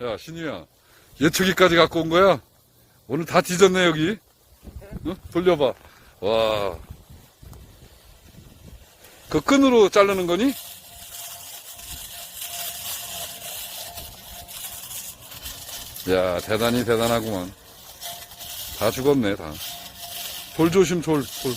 야, 신우야. 예초기까지 갖고 온 거야? 오늘 다 뒤졌네, 여기. 어? 돌려봐. 와. 그 끈으로 자르는 거니? 야, 대단히 대단하구만. 다 죽었네, 다. 돌 조심, 돌, 돌.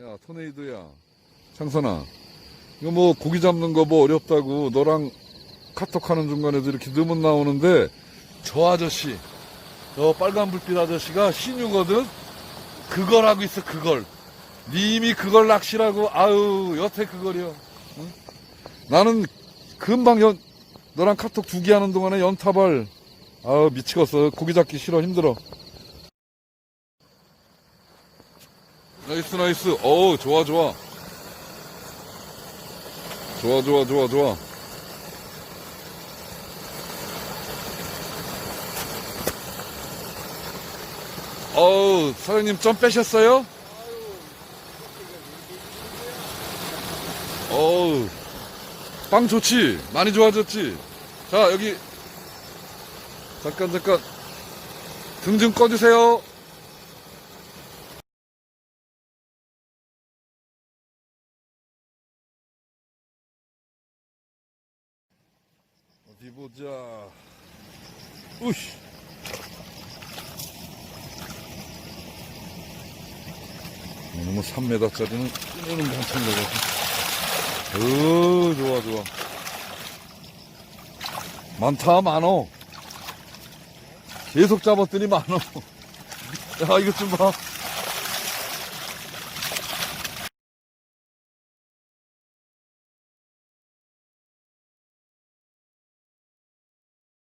야, 토네이도야. 창선아. 이거 뭐 고기 잡는 거 뭐 어렵다고 너랑 카톡하는 중간에도 이렇게 넣으면 나오는데 저 아저씨, 저 빨간 불빛 아저씨가 신유거든? 그걸 하고 있어, 그걸. 님이 그걸 낚시라고, 아유, 여태 그걸이요. 응? 나는 금방 연, 너랑 카톡 두 개 하는 동안에 연타발, 아유, 미치겠어. 고기 잡기 싫어, 힘들어. 나이스 나이스. 어우 좋아 좋아. 좋아 좋아 좋아 좋아. 어우 사장님 좀 빼셨어요? 어우 빵 좋지? 많이 좋아졌지? 자 여기. 잠깐 잠깐. 등 좀 꺼주세요 어디 보자. 우씨. 너무 3m짜리는 이거는 한참 되거든. 어, 좋아, 좋아. 많다, 많어. 계속 잡았더니 많어. 야, 이것 좀 봐.